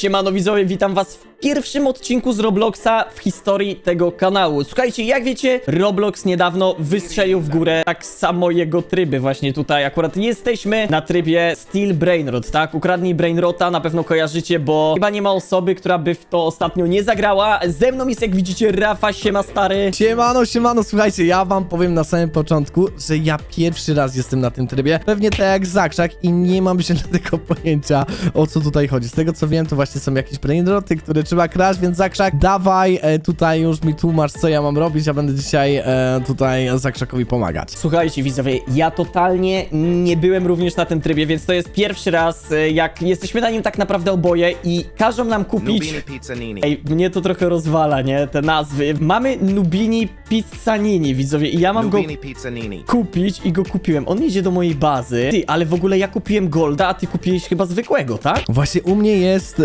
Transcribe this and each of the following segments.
Siemano widzowie, witam was w pierwszym odcinku z Robloxa w historii tego kanału. Słuchajcie, jak wiecie, Roblox niedawno wystrzelił w górę tak samo jego tryby. Właśnie tutaj akurat jesteśmy na trybie Steel Brainrot, tak? Ukradnij Brainrota, na pewno kojarzycie, bo chyba nie ma osoby, która by w to ostatnio nie zagrała. Ze mną jest, jak widzicie, Rafa, siema stary. Siemano, siemano, słuchajcie, ja wam powiem na samym początku, że ja pierwszy raz jestem na tym trybie, pewnie tak jak Zakrzak i nie mam żadnego pojęcia o co tutaj chodzi. Z tego co wiem, to właśnie są jakieś brainroty, które trzeba kraść, więc Zakrzak, dawaj e, tutaj już mi tłumacz, co ja mam robić, ja będę dzisiaj e, tutaj Zakrzakowi pomagać. Słuchajcie, widzowie, ja totalnie nie byłem również na tym trybie, więc to jest pierwszy raz, e, jak jesteśmy na nim tak naprawdę oboje i każą nam kupić... Nubini Pizzanini. Ej, mnie to trochę rozwala, nie? Te nazwy. Mamy Nubini Pizzanini, widzowie, i ja mam go Nubini Pizzanini. kupić i go kupiłem. On idzie do mojej bazy. Ty, ale w ogóle ja kupiłem Golda, a ty kupiłeś chyba zwykłego, tak? Właśnie u mnie jest e,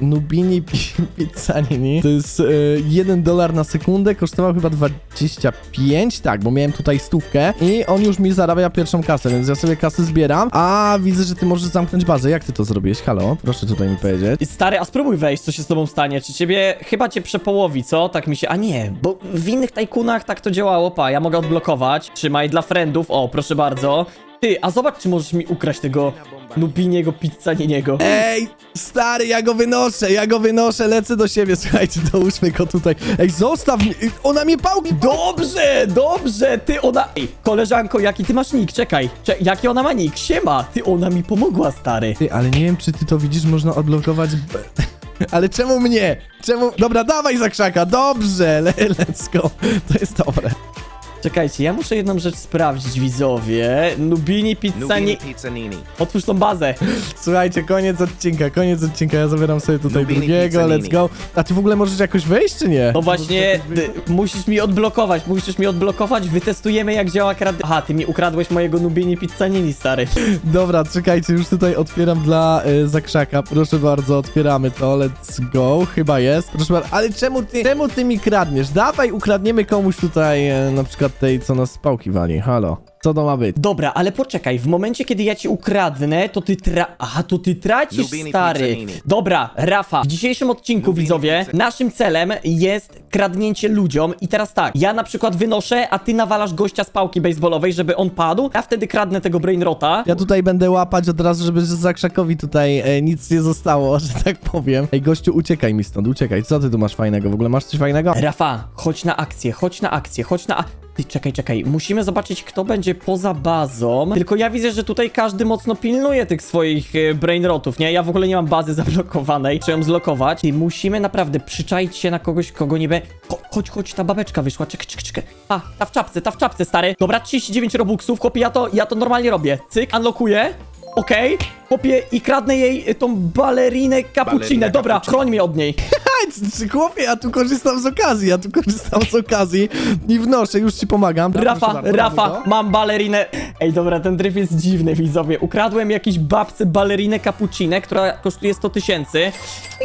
Nubini Pi- Pizzanini. To jest e, 1 dolar na sekundę, kosztował chyba 25, tak, bo miałem tutaj stówkę i on już mi zarabia pierwszą kasę, więc ja sobie kasy zbieram. A widzę, że ty możesz zamknąć bazę. Jak ty to zrobiłeś? Halo? Proszę tutaj mi powiedzieć. I Stary, a spróbuj wejść, co się z tobą stanie. Czy ciebie chyba cię przepołowi, co? Tak mi się. A nie, bo w innych tajkunach tak to działało. Pa, ja mogę odblokować. Trzymaj dla friendów. O, proszę bardzo. Ty, a zobacz, czy możesz mi ukraść tego Nubiniego Pizzaniniego. Ej, stary, ja go wynoszę, ja go wynoszę, lecę do siebie, słuchajcie, dołóżmy go tutaj. Ej, zostaw mnie, Ej, ona mnie pałki... Dobrze, dobrze, ty ona... Ej, koleżanko, jaki ty masz nick? Czekaj, cze jaki ona ma nick? Siema, ty ona mi pomogła, stary. Ty, ale nie wiem, czy ty to widzisz, można odblokować... Ale czemu mnie? Czemu... Dobra, dawaj za krzaka, dobrze, le let's go. To jest dobre. Czekajcie, ja muszę jedną rzecz sprawdzić, widzowie. Nubini. Pizzanini. Otwórz tą bazę. Słuchajcie, koniec odcinka, koniec odcinka, ja zabieram sobie tutaj Nubini drugiego, Pizzanini. let's go. A ty w ogóle możesz jakoś wejść, czy nie? No właśnie, ty, musisz mi odblokować, musisz mi odblokować, wytestujemy jak działa krad... Aha, ty mi ukradłeś mojego Nubini Pizzanini, stary. Dobra, czekajcie, już tutaj otwieram dla y, Zakrzaka. Proszę bardzo, otwieramy to. Let's go. Chyba jest. Proszę bardzo. Ale czemu ty, czemu ty mi kradniesz? Dawaj, ukradniemy komuś tutaj e, na przykład tej, co nas z pałki wali. Halo. Co to ma być? Dobra, ale poczekaj, w momencie kiedy ja ci ukradnę, to ty tra... Aha, to ty tracisz, Lubini stary. Pizzanini. Dobra, Rafa, w dzisiejszym odcinku, Lubini widzowie, Pizzanini. naszym celem jest kradnięcie ludziom i teraz tak, ja na przykład wynoszę, a ty nawalasz gościa z pałki baseballowej, żeby on padł, ja wtedy kradnę tego brainrota. Ja tutaj będę łapać od razu, żeby Zakrzakowi tutaj e, nic nie zostało, że tak powiem. Ej, gościu, uciekaj mi stąd, uciekaj. Co ty tu masz fajnego? W ogóle masz coś fajnego? Rafa, chodź na akcję, chodź na akcję, chodź na... a- Ty, czekaj, czekaj, musimy zobaczyć, kto będzie poza bazą. Tylko ja widzę, że tutaj każdy mocno pilnuje tych swoich e, brainrotów, nie? Ja w ogóle nie mam bazy zablokowanej, trzeba ją zlokować. Ty, musimy naprawdę przyczaić się na kogoś, kogo nie be... Cho- Chodź, chodź, ta babeczka wyszła, czekaj, czekaj, czekaj. A, ta w czapce, ta w czapce, stary. Dobra, 39 robuxów, chłopie, ja to, ja to normalnie robię. Cyk, unlockuję. Okej, chłopie, i kradnę jej y, tą balerinę cappuccinę. Balerinę Dobra, cappuccino. chroń mnie od niej. Hej, chłopie, ja tu korzystam z okazji, ja tu korzystam z okazji i wnoszę, już ci pomagam. Proszę Rafa, bardzo, Rafa, mam balerinę. Ej, dobra, ten tryb jest dziwny, widzowie. Ukradłem jakiejś babce balerinę cappuccinę, która kosztuje 100 tysięcy.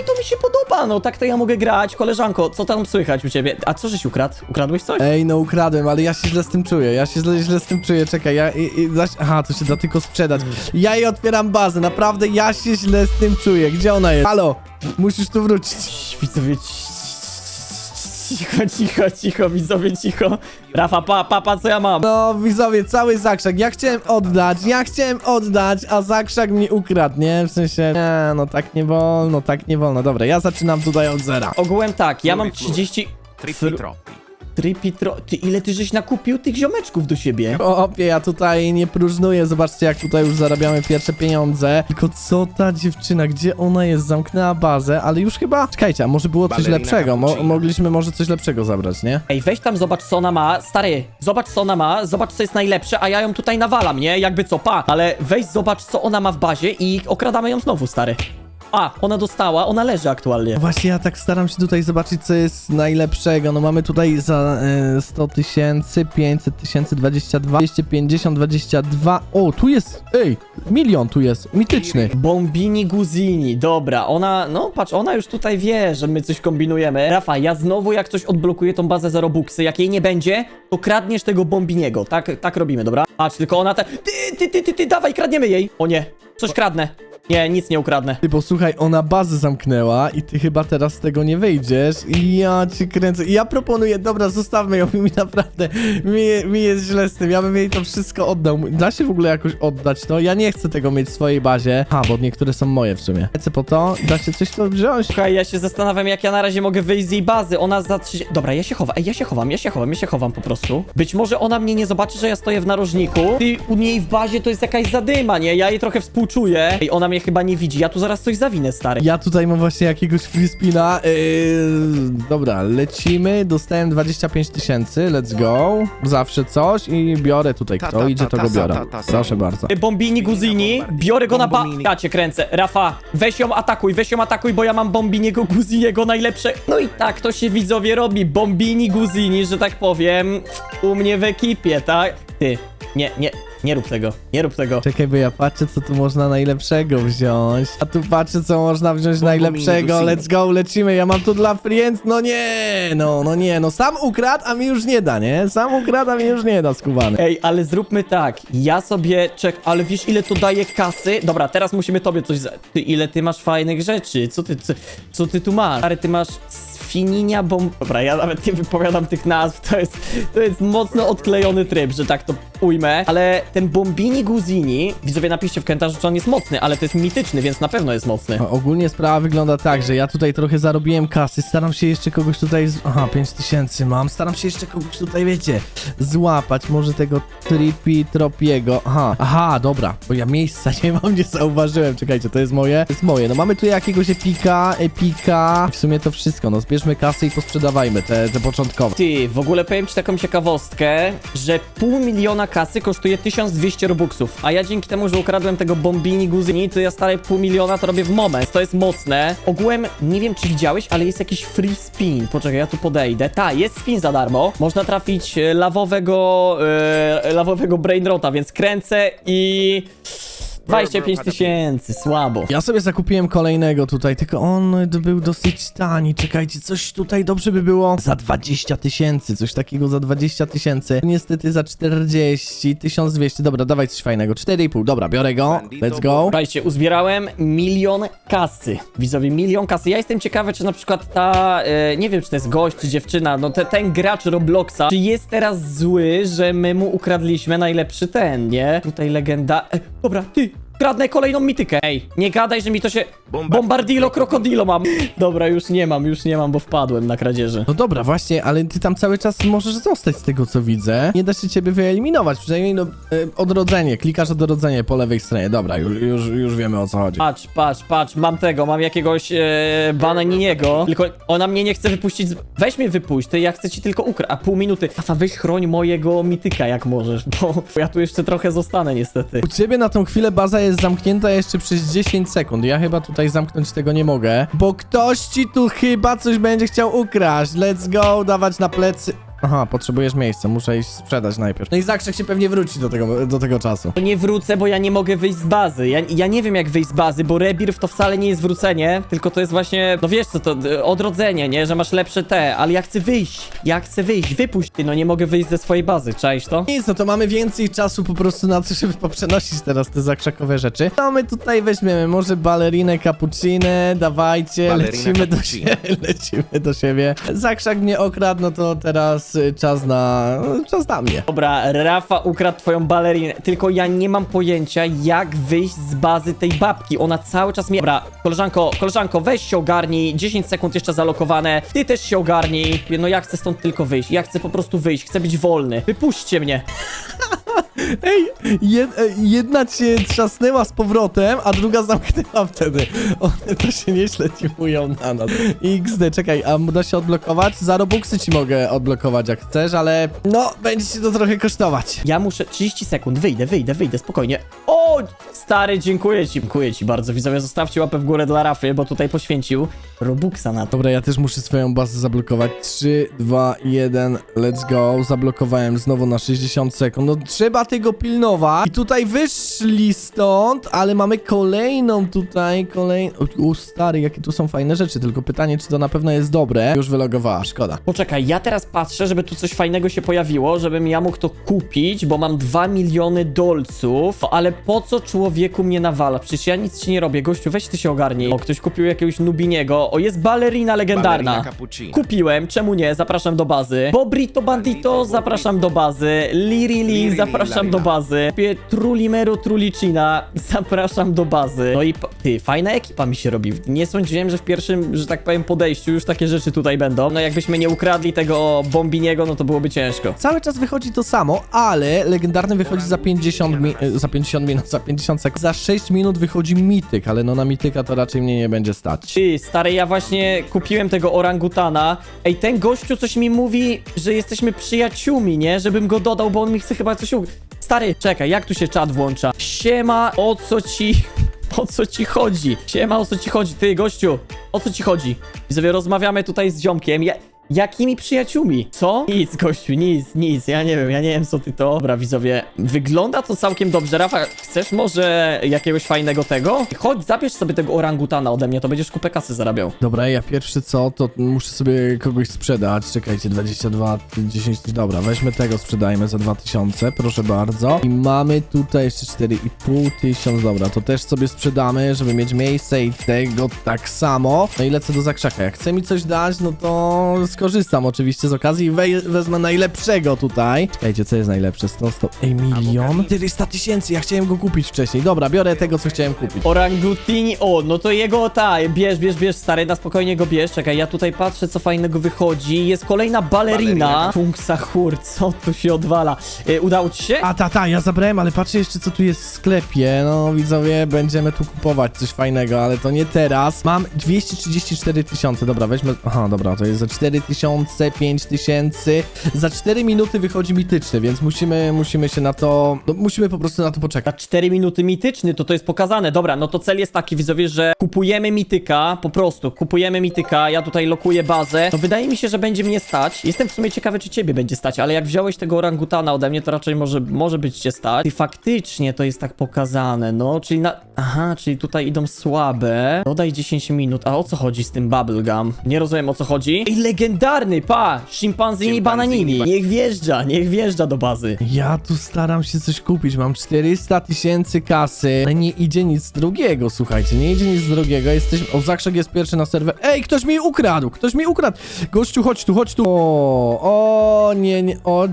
I to mi się podoba, no tak to ja mogę grać. Koleżanko, co tam słychać u ciebie? A co żeś ukradł? Ukradłeś coś? Ej, no ukradłem, ale ja się źle z tym czuję, ja się źle, źle z tym czuję, czekaj, ja... I, i, zaś, aha, to się da tylko sprzedać. Ja jej otwieram bazę, naprawdę ja się źle z tym czuję. Gdzie ona jest? Halo, musisz tu wrócić. Widzowie, ci- cicho, cicho, cicho, widzowie, cicho. Rafa, pa, pa, pa, co ja mam? No, widzowie, cały zakrzak, ja chciałem oddać, ja chciałem oddać, a zakrzak mi ukradł, nie? W sensie, nie, no tak nie wolno, tak nie wolno. Dobra, ja zaczynam tutaj od zera. Ogółem tak, ja mam Fluid, fluid. 30... Trippi Fr- troppi. Tripitro... Ty, ile ty żeś nakupił tych ziomeczków do siebie? O, opie, ja tutaj nie próżnuję, zobaczcie jak tutaj już zarabiamy pierwsze pieniądze. Tylko co ta dziewczyna, gdzie ona jest? Zamknęła bazę, ale już chyba... Czekajcie, a może było coś Ballerina lepszego? Mo cappuccino. mogliśmy może coś lepszego zabrać, nie? Ej, weź tam, zobacz co ona ma. Stary, zobacz co ona ma, zobacz co jest najlepsze, a ja ją tutaj nawalam, nie? Jakby co, pa. Ale weź zobacz co ona ma w bazie i okradamy ją znowu, stary. A, ona dostała, ona leży aktualnie. Właśnie ja tak staram się tutaj zobaczyć, co jest najlepszego. No mamy tutaj za e, 100 tysięcy, 500 tysięcy, 22, 250, 22. O, tu jest, ej, milion tu jest, mityczny. Bombini Guzini, dobra, ona, no patrz, ona już tutaj wie, że my coś kombinujemy. Rafa, ja znowu jak coś odblokuję tą bazę za Robuxy, jak jej nie będzie, to kradniesz tego Bombiniego, tak, tak robimy, dobra? Patrz, tylko ona te... Ty, ty, ty, ty, ty, dawaj, kradniemy jej! O nie, coś kradnę. Nie, nic nie ukradnę. Ty, bo słuchaj, ona bazę zamknęła i ty chyba teraz z tego nie wyjdziesz i ja ci kręcę. Ja proponuję, dobra, zostawmy ją, mi naprawdę, mi, mi jest źle z tym, ja bym jej to wszystko oddał. Da się w ogóle jakoś oddać to? Ja nie chcę tego mieć w swojej bazie. Ha, bo niektóre są moje w sumie. Lecę po to, da się coś to wziąć? Słuchaj, ja się zastanawiam, jak ja na razie mogę wyjść z jej bazy. Ona za 30... Dobra, ja się chowam. Ej, ja się chowam, ja się chowam, ja się chowam po prostu. Być może ona mnie nie zobaczy, że ja stoję w narożniku. Ty, u niej w bazie to jest jakaś zadyma, nie? Ja jej trochę współczuję. Ej, ona mnie chyba nie widzi. Ja tu zaraz coś zawinę, stary. Ja tutaj mam właśnie jakiegoś free spina. Yy, dobra, lecimy. Dostałem 25 tysięcy, let's go. Zawsze coś i biorę tutaj. Ta, Kto ta, idzie, ta, to ta, go biorę. ta, ta, ta. Proszę bardzo. Bombini Guzini, biorę go na ba... Bombini. Ja cię kręcę. Rafa, weź ją atakuj, weź ją atakuj, bo ja mam Bombiniego Guziniego najlepsze. No i tak to się widzowie robi. Bombini Guzini, że tak powiem, u mnie w ekipie, tak? Ty, nie, nie, nie rób tego, nie rób tego. Czekaj, bo ja patrzę, co tu można najlepszego wziąć. A tu patrzę, co można wziąć najlepszego. Let's go, lecimy. Ja mam tu dla friends. No nie, no, no nie. No sam ukradł, a mi już nie da, nie? Sam ukradł, a mi już nie da, skubany. Ej, ale zróbmy tak. Ja sobie czek, ale wiesz ile to daje kasy? Dobra, teraz musimy tobie coś za... Ty, ile ty masz fajnych rzeczy? Co ty, co, co ty tu masz? Ale ty masz Fininia bomb... Dobra, ja nawet nie wypowiadam tych nazw, to jest, to jest mocno odklejony tryb, że tak to ujmę, ale ten Bombini Guzini, widzowie napiszcie w komentarzu, czy on jest mocny, ale to jest mityczny, więc na pewno jest mocny. Ogólnie sprawa wygląda tak, że ja tutaj trochę zarobiłem kasy, staram się jeszcze kogoś tutaj... Z... Aha, 5000 mam, staram się jeszcze kogoś tutaj, wiecie, złapać, może tego Trippy Tropiego. Aha, aha, dobra, bo ja miejsca nie mam, nie zauważyłem, czekajcie, to jest moje? To jest moje, no mamy tu jakiegoś Epika, Epika, w sumie to wszystko, no zbierzmy kasy i posprzedawajmy te, te początkowe. Ty, w ogóle powiem ci taką ciekawostkę, że pół miliona kasy kosztuje 1200 robuxów, a ja dzięki temu, że ukradłem tego Bombini Guzini, to ja stare pół miliona to robię w moment, to jest mocne. Ogółem, nie wiem czy widziałeś, ale jest jakiś free spin, poczekaj, ja tu podejdę. Ta, jest spin za darmo, można trafić e, lawowego, e, lawowego brainrota, więc kręcę i... 25 tysięcy, słabo. Ja sobie zakupiłem kolejnego tutaj, tylko on był dosyć tani. Czekajcie, coś tutaj dobrze by było za 20 tysięcy, coś takiego za 20 tysięcy. Niestety za 40, 1200. Dobra, dawaj coś fajnego. 4,5, dobra, biorę go. Let's go. Słuchajcie, uzbierałem milion kasy. Widzowie, milion kasy. Ja jestem ciekawy, czy na przykład ta, e, nie wiem, czy to jest gość, czy dziewczyna, no te, ten gracz Robloxa, czy jest teraz zły, że my mu ukradliśmy najlepszy ten, nie? Tutaj legenda... E, dobra, ty, kradnę kolejną mitykę. Ej, nie gadaj, że mi to się... Bomba- Bombardilo krokodilo mam. Dobra, już nie mam, już nie mam, bo wpadłem na kradzieży. No dobra, właśnie, ale ty tam cały czas możesz zostać z tego, co widzę. Nie da się ciebie wyeliminować, przynajmniej no, e, odrodzenie. Klikasz odrodzenie po lewej stronie. Dobra, już, już, już wiemy o co chodzi. Patrz, patrz, patrz, mam tego, mam jakiegoś e, bananiniego, tylko ona mnie nie chce wypuścić, z... weź mnie wypuść, ty, ja chcę ci tylko ukraść, a pół minuty, Afa, weź chroń mojego mityka jak możesz, bo ja tu jeszcze trochę zostanę niestety. U ciebie na tą chwilę baza jest zamknięta jeszcze przez 10 sekund. Ja chyba tutaj zamknąć tego nie mogę, bo ktoś ci tu chyba coś będzie chciał ukraść. Let's go, dawać na plecy. Aha, potrzebujesz miejsca, muszę iść sprzedać najpierw. No i Zakrzek się pewnie wróci do tego, do tego czasu. To nie wrócę, bo ja nie mogę wyjść z bazy, ja, ja nie wiem jak wyjść z bazy, bo rebirth to wcale nie jest wrócenie, tylko to jest właśnie, no wiesz co to, odrodzenie, nie, że masz lepsze te, ale ja chcę wyjść, ja chcę wyjść, wypuść ty, no nie mogę wyjść ze swojej bazy, czaisz to? Nic, no to mamy więcej czasu po prostu na to, żeby poprzenosić teraz te zakrzakowe rzeczy. No my tutaj weźmiemy może balerinę, cappuccinę, dawajcie, Balerinę, lecimy do, cappuccino. sie- lecimy do siebie. Zakrzak mnie okradł, no to teraz y, czas na... no, czas na mnie. Dobra, Rafa ukradł twoją balerinę, tylko ja nie mam pojęcia, jak wyjść z bazy tej babki. Ona cały czas mnie... Dobra, koleżanko, koleżanko, weź się ogarnij, 10 sekund jeszcze zalokowane, ty też się ogarnij. No ja chcę stąd tylko wyjść, ja chcę po prostu wyjść, chcę być wolny. Wypuśćcie mnie. Ej, jed, e, jedna cię trzasnęła z powrotem, a druga zamknęła wtedy. One to się nieźle teamują na nas. XD, czekaj, a da się odblokować? Za Robuxy ci mogę odblokować jak chcesz, ale no, będzie ci to trochę kosztować. Ja muszę 30 sekund, wyjdę, wyjdę, wyjdę, spokojnie. O, stary, dziękuję ci, dziękuję ci bardzo. Widzowie, zostawcie łapę w górę dla Rafy, bo tutaj poświęcił Robuxa na to. Dobra, ja też muszę swoją bazę zablokować. 3, 2, 1, let's go. Zablokowałem znowu na 60 sekund. No trzeba tego pilnować. I tutaj wyszli stąd, ale mamy kolejną tutaj, kolejną... O, stary, jakie tu są fajne rzeczy, tylko pytanie, czy to na pewno jest dobre. Już wylogowała, szkoda. Poczekaj, ja teraz patrzę, żeby tu coś fajnego się pojawiło, żebym ja mógł to kupić, bo mam 2 miliony dolców, ale po co człowieku mnie nawala? Przecież ja nic ci nie robię, gościu, weź ty się ogarnij. O, ktoś kupił jakiegoś Nubiniego, o, jest balerina legendarna. Cappuccino. Kupiłem, czemu nie? Zapraszam do bazy. Bobrito Bandito, zapraszam do bazy. Lirili, Lirili, zapraszam do bazy. Kupię Trulimeru Trulicina, zapraszam do bazy. No i ty, fajna ekipa mi się robi. Nie sądziłem, że w pierwszym, że tak powiem, podejściu już takie rzeczy tutaj będą. No jakbyśmy nie ukradli tego Bombiniego, no to byłoby ciężko. Cały czas wychodzi to samo, ale legendarny wychodzi za 50 mi e, za 50 minut, za 50 sekund. Za 6 minut wychodzi mityk, ale no na mityka to raczej mnie nie będzie stać. Ty, stary, ja właśnie kupiłem tego orangutana. Ej, ten gościu coś mi mówi, że jesteśmy przyjaciółmi, nie? Żebym go dodał, bo on mi chce chyba coś. Stary, czekaj, jak tu się czat włącza? Siema, o co ci... O co ci chodzi? Siema, o co ci chodzi? Ty, gościu, o co ci chodzi? Widzowie, rozmawiamy tutaj z ziomkiem. Ja... Jakimi przyjaciółmi? Co? Nic, gościu, nic, nic. Ja nie wiem, ja nie wiem, co ty to. Dobra, widzowie, wygląda to całkiem dobrze. Rafa, chcesz może jakiegoś fajnego tego? Chodź, zabierz sobie tego orangutana ode mnie, to będziesz kupę kasy zarabiał. Dobra, ja pierwszy co, to muszę sobie kogoś sprzedać. Czekajcie, 22, 10, dobra, weźmy tego, sprzedajmy za 2000, proszę bardzo. I mamy tutaj jeszcze 4,5 tysiąc, dobra, to też sobie sprzedamy, żeby mieć miejsce i tego tak samo. No i lecę do zakrzaka. Jak chce mi coś dać, no to skorzystam oczywiście z okazji i wej- wezmę najlepszego tutaj. Czekajcie, co jest najlepsze? 100, 100, ej, milion? 400 tysięcy, ja chciałem go kupić wcześniej. Dobra, biorę tego, co chciałem kupić. Orangutini, o, no to jego ta, bierz, bierz, bierz, stary, na spokojnie go bierz. Czekaj, ja tutaj patrzę, co fajnego wychodzi. Jest kolejna balerina. Balerina. Funksa chór, co tu się odwala? Y, udało ci się? A ta, ta, ja zabrałem, ale patrzę jeszcze co tu jest w sklepie. No widzowie, będziemy tu kupować coś fajnego, ale to nie teraz. Mam 234 tysiące, dobra, weźmy. Aha, dobra, to jest za 4 tysiące, 5 tysięcy. Za 4 minuty wychodzi mityczny, więc musimy, musimy się na to. No, musimy po prostu na to Na poczekać. 4 minuty mityczny, to to jest pokazane. Dobra, no to cel jest taki, widzowie, że kupujemy mityka, po prostu, kupujemy mityka, ja tutaj lokuję bazę. To wydaje mi się, że będzie mnie stać. Jestem w sumie ciekawy, czy ciebie będzie stać, ale jak wziąłeś tego orangutana ode mnie, to raczej może, może być cię stać. I faktycznie to jest tak pokazane, no, czyli na... Aha, czyli tutaj idą słabe. Dodaj 10 minut. A o co chodzi z tym bubblegum? Nie rozumiem, o co chodzi. Ej, legendarny, pa! Szimpanzini bananini. ba- Niech wjeżdża, niech wjeżdża do bazy. Ja tu staram się coś kupić, mam 400 tysięcy kasy, ale nie idzie nic drugiego, słuchajcie, nie idzie nic drugiego, jesteśmy, o, Zakrzak jest pierwszy na serwer, ej, ktoś mi ukradł, ktoś mi ukradł, gościu, chodź tu, chodź tu, o, o, nie, nie, o,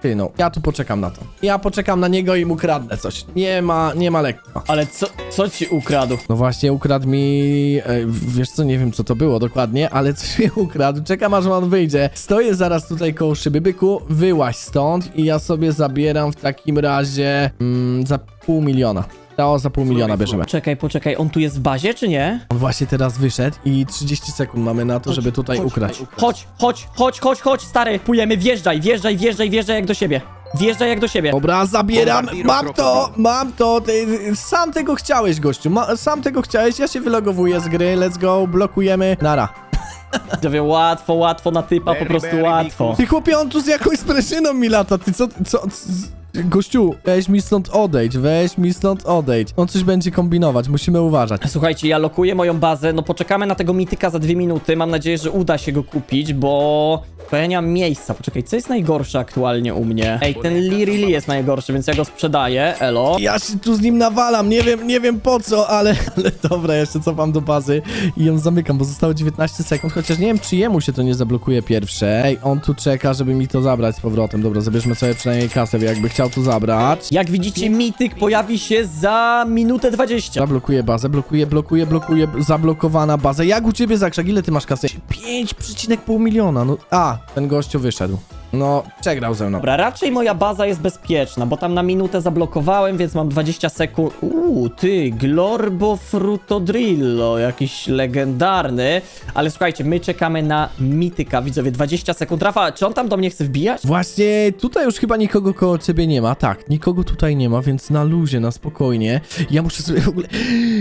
ty no, ja tu poczekam na to, ja poczekam na niego i mu kradnę coś, nie ma, nie ma lekko. Ale co, co ci ukradł? No właśnie, ukradł mi, e, wiesz co, nie wiem co to było dokładnie, ale coś mi ukradł, czekam aż on wyjdzie. Stoję zaraz tutaj koło szyby, byku, wyłaź stąd i ja sobie zabieram w takim razie mm, za pół miliona. To za pół miliona bierzemy. Czekaj, poczekaj, on tu jest w bazie, czy nie? On właśnie teraz wyszedł i 30 sekund mamy na to, żeby tutaj ukraść. Chodź, chodź, chodź, chodź, chodź, stary, pujemy, wjeżdżaj, wjeżdżaj, wjeżdżaj, wjeżdżaj jak do siebie. Wjeżdżaj jak do siebie. Dobra, zabieram, mam to, mam to, ty, sam tego chciałeś, gościu, Ma, sam tego chciałeś, ja się wylogowuję z gry, let's go, blokujemy, nara. Widzowie, łatwo, łatwo na typa, po prostu łatwo. Ty chłopie, on tu z jakąś sprężyną mi lata, ty co, co, c- Gościu, weź mi stąd odejdź, weź mi stąd odejdź. On coś będzie kombinować, musimy uważać. Słuchajcie, ja lokuję moją bazę, no poczekamy na tego mityka za dwie minuty, mam nadzieję, że uda się go kupić, bo... Bo ja nie mam miejsca, poczekaj, co jest najgorsze aktualnie u mnie? Ej, ten Lirili jest najgorszy, więc ja go sprzedaję, elo. Ja się tu z nim nawalam, nie wiem, nie wiem po co, ale, ale dobra, jeszcze cofam do bazy i ją zamykam, bo zostało 19 sekund, chociaż nie wiem, czy jemu się to nie zablokuje pierwsze. Ej, on tu czeka, żeby mi to zabrać z powrotem. Dobra, zabierzmy sobie przynajmniej kasę, jakby chciał tu zabrać. Jak widzicie, mityk pojawi się za minutę 20. Zablokuje bazę, blokuje, blokuje, blokuje, zablokowana baza. Jak u ciebie zakrzak? Ile ty masz kasy? 5,5 miliona, no. A, ten gościu wyszedł. No, przegrał ze mną. Dobra, raczej moja baza jest bezpieczna, bo tam na minutę zablokowałem, więc mam 20 sekund. Uuu, ty, Glorbo Frutodrillo, jakiś legendarny. Ale słuchajcie, my czekamy na mityka, widzowie, 20 sekund. Rafa, czy on tam do mnie chce wbijać? Właśnie tutaj już chyba nikogo koło ciebie nie ma. Tak, nikogo tutaj nie ma, więc na luzie, na spokojnie. Ja muszę sobie w ogóle...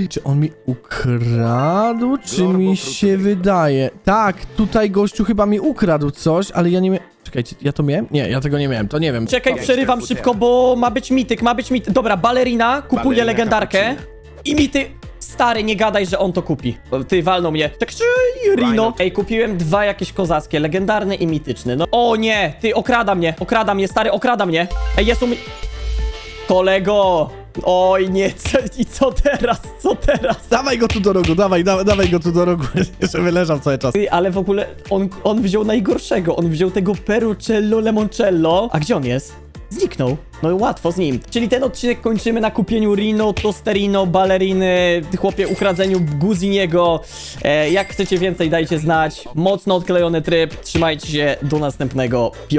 Czy on mi ukradł, czy Lorbo mi się wydaje? Tak, tutaj gościu chyba mi ukradł coś, ale ja nie wiem... Czekajcie, ja to miałem? Nie, ja tego nie miałem, to nie wiem. Czekaj, Pięć przerywam szybko, bo ma być mityk, ma być mityk. Dobra, balerina kupuje Balerina legendarkę. I mity... Stary, nie gadaj, że on to kupi. Ty, walną mnie. Tak, czy Rino. Rhino. Ej, kupiłem dwa jakieś kozackie, legendarny i mityczny. No, o nie, ty, okrada mnie, okrada mnie, stary, okrada mnie. Ej, jest u mnie... Kolego! Oj, nie, co, i co teraz, co teraz? Dawaj go tu do rogu, dawaj, dawaj, dawaj go tu do rogu, żeby leżał cały czas. Ty, ale w ogóle on, on wziął najgorszego. On wziął tego Perucello Lemoncello. A gdzie on jest? Zniknął. No i łatwo z nim. Czyli ten odcinek kończymy na kupieniu Rino, Tosterino, Balleriny, chłopie, ukradzeniu Guziniego. E, jak chcecie więcej, dajcie znać. Mocno odklejony tryb. Trzymajcie się. Do następnego. Pio.